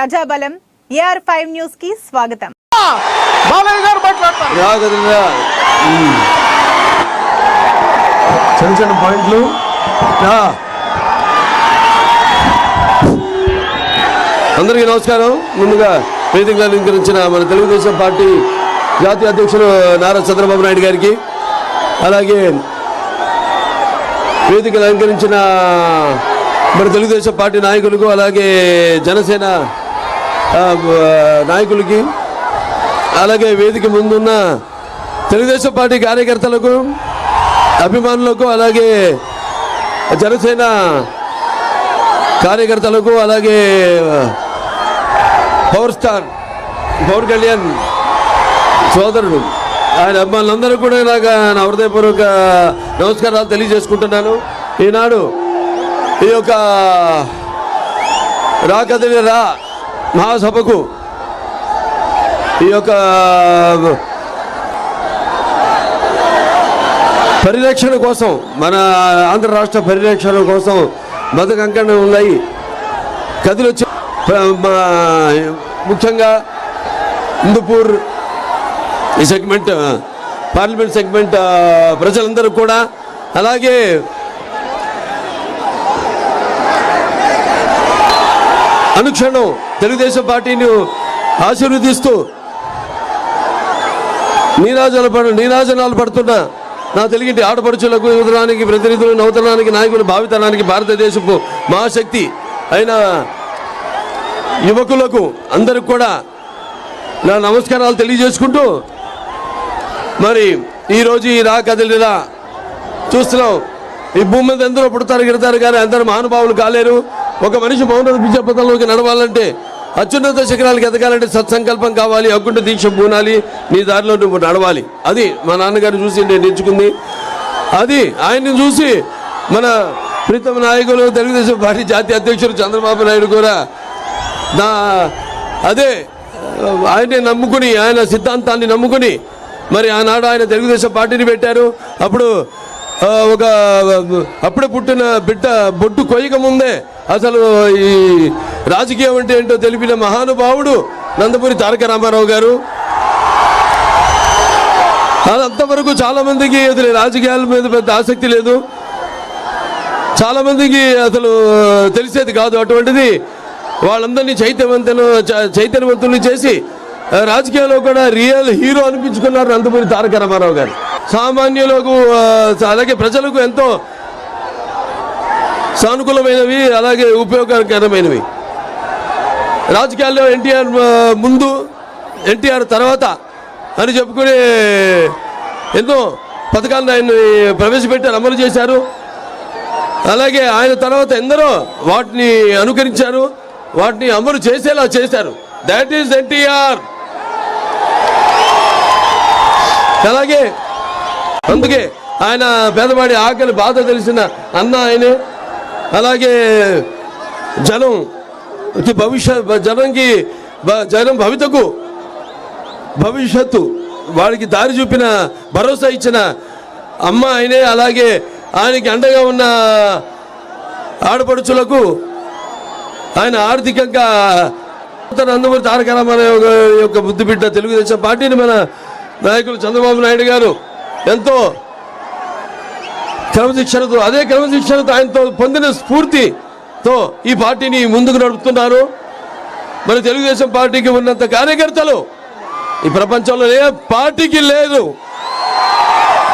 ప్రజాబలం AR five న్యూస్కి స్వాగతం. బాలయ్య గారు మాట్లాడతారు. రాగదురా చిన్న చిన్న పాయింట్లు. అందరికీ నమస్కారం. ముందుగా వేదికగా అలంకరించిన మన తెలుగుదేశం పార్టీ జాతీయ అధ్యక్షులు నారా చంద్రబాబు నాయుడు గారికి అలాగే వేదిక అలంకరించిన మన తెలుగుదేశం పార్టీ నాయకులకు అలాగే జనసేన నాయకులకి అలాగే వేదిక ముందున్న తెలుగుదేశం పార్టీ కార్యకర్తలకు అభిమానులకు అలాగే జనసేన కార్యకర్తలకు అలాగే పవర్ స్టార్ పవన్ కళ్యాణ్ సోదరుడు ఆయన అభిమానులందరూ కూడా నాకు నా హృదయపూర్వక నమస్కారాలు తెలియజేసుకుంటున్నాను. ఈనాడు ఈ యొక్క రాకదిలి రా మహాసభకు ఈ యొక్క పరిరక్షణ కోసం మన ఆంధ్ర రాష్ట్ర పరిరక్షణ కోసం బతుకంకణ ఉన్నాయి. కథలు వచ్చి ముఖ్యంగా ఇందుపూర్ ఈ సెగ్మెంట్ పార్లమెంట్ సెగ్మెంట్ ప్రజలందరూ కూడా అలాగే అనుక్షణం తెలుగుదేశం పార్టీని ఆశీర్వదిస్తూ నీరాజనాలు పడ నీరాజనాలు పడుతున్న నా తెలుగింటి ఆడపడుచులకు యువతరానికి ప్రతినిధులు నూతనానికి నాయకులు భావితనానికి భారతదేశపు మహాశక్తి అయిన యువకులకు అందరికి కూడా నా నమస్కారాలు తెలియజేసుకుంటూ మరి ఈరోజు ఈ రా కదిలిరా చూస్తున్నాం. ఈ భూమి మీద ఎందరో పుడతారు గిడతారు కానీ అందరు మహానుభావులు కాలేరు. ఒక మనిషి మౌన విద్యాపథంలోకి నడవాలంటే అత్యున్నత శిఖరాలకు ఎదగాలంటే సత్సంకల్పం కావాలి అకుంఠ దీక్ష పూనాలి నీ దారిలో నువ్వు నడవాలి. అది మా నాన్నగారు చూసి నేను నేర్చుకుంది. అది ఆయన్ని చూసి మన ప్రీతమ నాయకులు తెలుగుదేశం పార్టీ జాతీయ అధ్యక్షుడు చంద్రబాబు నాయుడు కూడా నా అదే ఆయనే నమ్ముకుని ఆయన సిద్ధాంతాన్ని నమ్ముకుని మరి ఆనాడు ఆయన తెలుగుదేశం పార్టీని పెట్టారు. అప్పుడు ఒక అప్పుడే పుట్టిన బిడ్డ బొట్టు కొయ్యక ముందే అసలు ఈ రాజకీయం అంటే ఏంటో తెలిపిన మహానుభావుడు నందమూరి తారక రామారావు గారు. అంతవరకు చాలా మందికి అసలు రాజకీయాల మీద పెద్ద ఆసక్తి లేదు. చాలా మందికి అసలు తెలిసేది కాదు అటువంటిది. వాళ్ళందరినీ చైతన్యవంతులు చైతన్యవంతుల్ని చేసి రాజకీయాల్లో కూడా రియల్ హీరో అనిపించుకున్నారు నందమూరి తారక రామారావు గారు. సామాన్యులకు అలాగే ప్రజలకు ఎంతో సానుకూలమైనవి అలాగే ఉపయోగకరమైనవి. రాజకీయాల్లో ఎన్టీఆర్ ముందు ఎన్టీఆర్ తర్వాత అని చెప్పుకుని ఎన్నో పథకాలను ఆయన ప్రవేశపెట్టారు అమలు చేశారు. అలాగే ఆయన తర్వాత ఎందరో వాటిని అనుకరించారు వాటిని అమలు చేసేలా చేశారు. That is NTR. అలాగే అందుకే ఆయన పేదవాడి ఆకలి బాధ తెలిసిన అన్న ఆయనే. అలాగే జనం కి భవిష్యత్ జనంకి జనం భవితకు భవిష్యత్తు. వాడికి దారి చూపిన భరోసా ఇచ్చిన అమ్మ ఆయనే అలాగే ఆయనకి అండగా ఉన్న ఆడపడుచులకు ఆయన ఆర్థికంగా నందమూరి తారక రామారావు యొక్క బుద్ధి బిడ్డ తెలుగుదేశం పార్టీని మన నాయకులు చంద్రబాబు నాయుడు గారు ఎంతో క్రమశిక్షణతో అదే క్రమశిక్షణతో ఆయనతో పొందిన స్ఫూర్తి తో ఈ పార్టీని ముందుకు నడుపుతున్నారు. మన తెలుగుదేశం పార్టీకి ఉన్నంత కార్యకర్తలు ఈ ప్రపంచంలో ఏ పార్టీకి లేదు.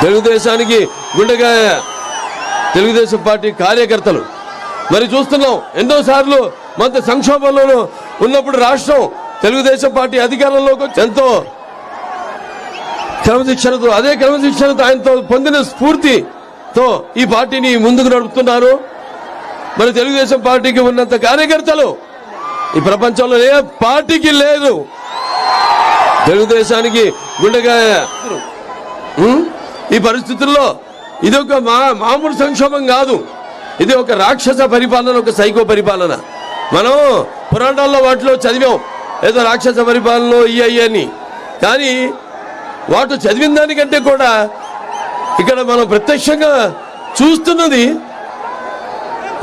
తెలుగుదేశానికి గుండెగా తెలుగుదేశం పార్టీ కార్యకర్తలు. మరి చూస్తున్నాం ఎన్నోసార్లు మన సంక్షోభంలో ఉన్నప్పుడు రాష్ట్రం తెలుగుదేశం పార్టీ అధికారంలోకి వచ్చి ఎంతో క్రమశిక్షణతో అదే క్రమశిక్షణతో ఆయనతో పొందిన స్ఫూర్తితో ఈ పార్టీని ముందుకు నడుపుతున్నారు. మన తెలుగుదేశం పార్టీకి ఉన్నంత కార్యకర్తలు ఈ ప్రపంచంలో ఏ పార్టీకి లేదు తెలుగుదేశానికి గుండెగా ఈ పరిస్థితుల్లో ఇది ఒక మా మామూలు సంక్షోభం కాదు. ఇది ఒక రాక్షస పరిపాలన ఒక సైకో పరిపాలన. మనం పురాణాల్లో వాటిలో చదివాం. ఏదో రాక్షస పరిపాలన ఈ అని. కానీ వాటి చదివిన దానికంటే కూడా ఇక్కడ మనం ప్రత్యక్షంగా చూస్తున్నది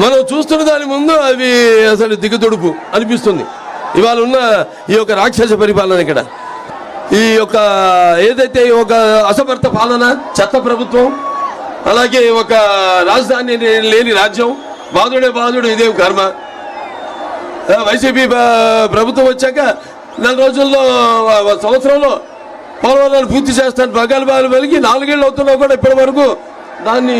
మనం చూస్తున్న దాని ముందు అవి అసలు దిగదుడుపు అనిపిస్తుంది. ఇవాళ ఉన్న ఈ యొక్క రాక్షస పరిపాలన ఇక్కడ. ఈ యొక్క ఏదైతే ఈ ఒక అసమర్థ పాలన చెత్త ప్రభుత్వం అలాగే ఒక రాజధాని లేని రాజ్యం బాధుడే బాధుడు ఇదేం కర్మ. వైసీపీ ప్రభుత్వం వచ్చాక నెల రోజుల్లో సంవత్సరంలో పోలవరాలు పూర్తి చేస్తాను. ప్రగల్భాలు వెలిగి నాలుగేళ్ళు అవుతున్నా కూడా ఇప్పటి వరకు దాన్ని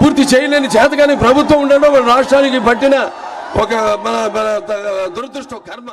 పూర్తి చేయలేని చేతగాని ప్రభుత్వం ఉండడం రాష్ట్రానికి పట్టిన ఒక మన మన దురదృష్టం కర్మ.